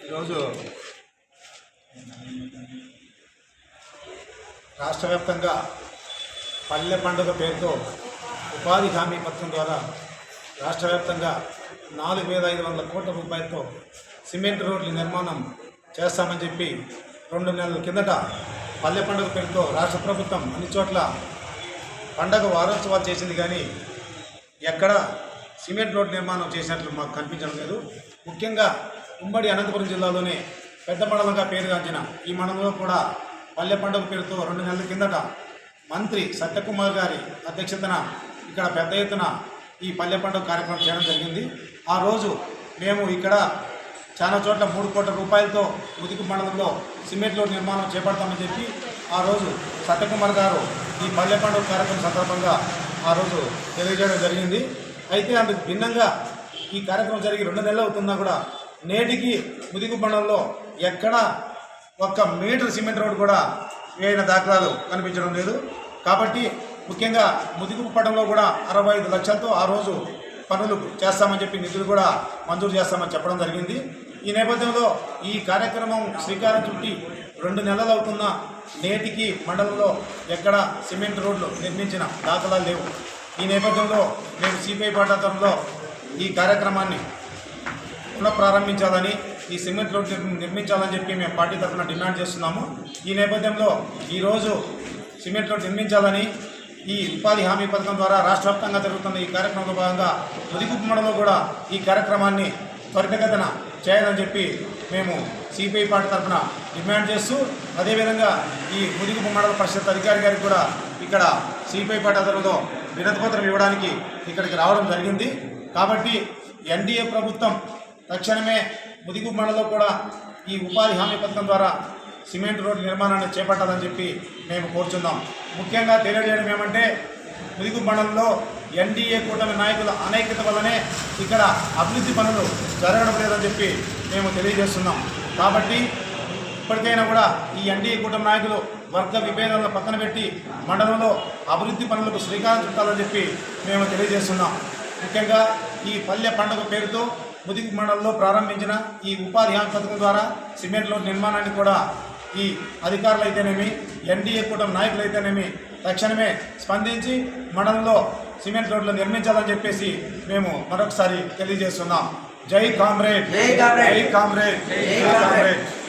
ఈరోజు రాష్ట్ర వ్యాప్తంగా పల్లె పండుగ పేరుతో ఉపాధి హామీ పథకం ద్వారా రాష్ట్ర వ్యాప్తంగా నాలుగు వేల ఐదు వందల కోట్ల రూపాయలతో సిమెంట్ రోడ్ల నిర్మాణం చేస్తామని చెప్పి రెండు నెలల కిందట పల్లె పండుగ పేరుతో రాష్ట్ర ప్రభుత్వం అన్ని చోట్ల పండగ వారోత్సవాలు చేసింది కానీ ఎక్కడ సిమెంట్ రోడ్ నిర్మాణం చేసినట్లు మాకు కనిపించడం లేదు. ముఖ్యంగా ఉమ్మడి అనంతపురం జిల్లాలోనే పెద్ద మండలంగా పేరుగాంచిన ఈ మండలంలో కూడా పల్లె పండుగ పేరుతో రెండు నెలల కిందట మంత్రి సత్యకుమార్ గారి అధ్యక్షతన ఇక్కడ పెద్ద ఎత్తున ఈ పల్లె పండుగ కార్యక్రమం చేయడం జరిగింది. ఆ రోజు మేము ఇక్కడ చాలా చోట్ల మూడు కోట్ల రూపాయలతో ముదికి మండలంలో సిమెంట్ రోడ్ నిర్మాణం చేపడతామని చెప్పి ఆ రోజు సత్యకుమార్ గారు ఈ పల్లె పండుగ కార్యక్రమం సందర్భంగా ఆ రోజు తెలియజేయడం జరిగింది. అయితే అందుకు భిన్నంగా ఈ కార్యక్రమం జరిగి రెండు నెలలు అవుతున్నా కూడా నేటికి ముదిగు మండలంలో ఎక్కడ ఒక్క మీటర్ సిమెంట్ రోడ్ కూడా వేయన దాఖలాలు కనిపించడం లేదు. కాబట్టి ముఖ్యంగా ముదిగు పట్టణంలో కూడా అరవై ఐదు లక్షలతో ఆ రోజు పనులు చేస్తామని చెప్పి నిధులు కూడా మంజూరు చేస్తామని చెప్పడం జరిగింది. ఈ నేపథ్యంలో ఈ కార్యక్రమం శ్రీకారం చుట్టి రెండు నెలలు అవుతున్న నేటికి మండలంలో ఎక్కడ సిమెంట్ రోడ్లు నిర్మించిన దాఖలాలు లేవు. ఈ నేపథ్యంలో మేము సిపిఐ పాఠాతంలో ఈ కార్యక్రమాన్ని పునఃప్రారంభించాలని ఈ సిమెంట్ రోడ్ నిర్మించాలని చెప్పి మేము పార్టీ తరఫున డిమాండ్ చేస్తున్నాము. ఈ నేపథ్యంలో ఈరోజు సిమెంట్ రోడ్డు నిర్మించాలని ఈ ఉపాధి హామీ పథకం ద్వారా రాష్ట్ర వ్యాప్తంగా జరుగుతున్న ఈ కార్యక్రమంలో భాగంగా ముదిగుప్పమండలో కూడా ఈ కార్యక్రమాన్ని త్వరితగతన చేయాలని చెప్పి మేము సిపిఐ పార్టీ తరఫున డిమాండ్ చేస్తూ అదేవిధంగా ఈ ముదిగుపు మండల పరిషత్ అధికారి గారికి కూడా ఇక్కడ సిపిఐ పార్టీ ఆధ్వర్యంలో వినతిపత్రం ఇవ్వడానికి ఇక్కడికి రావడం జరిగింది. కాబట్టి ఎన్డీఏ ప్రభుత్వం తక్షణమే ముదిగు మండలంలో కూడా ఈ ఉపాధి హామీ పథకం ద్వారా సిమెంట్ రోడ్డు నిర్మాణాన్ని చేపట్టాలని చెప్పి మేము కోరుచున్నాం. ముఖ్యంగా తెలియజేయడం ఏమంటే ముదిగు మండలంలో ఎన్డీఏ కూటమి నాయకుల అనైక్యత వల్లనే ఇక్కడ అభివృద్ధి పనులు జరగడం లేదని చెప్పి మేము తెలియజేస్తున్నాం. కాబట్టి ఇప్పటికైనా కూడా ఈ ఎన్డీఏ కూటమి నాయకులు వర్గ విభేదాలను పక్కన పెట్టి మండలంలో అభివృద్ధి పనులకు శ్రీకారం చుట్టాలని చెప్పి మేము తెలియజేస్తున్నాం. ముఖ్యంగా ఈ పల్లె పండుగ పేరుతో ముదిగు మండలంలో ప్రారంభించిన ఈ ఉపాధి హామీ పథకం ద్వారా సిమెంట్ రోడ్ నిర్మాణాన్ని కూడా ఈ అధికారులు అయితేనేమి ఎన్డీఏ కూటమి నాయకులు అయితేనేమి తక్షణమే స్పందించి మండలంలో సిమెంట్ రోడ్లు నిర్మించాలని చెప్పేసి మేము మరొకసారి తెలియజేస్తున్నాం. జై కామ్రేడ్. జై కామ్రేడ్. జై కామ్రేడ్.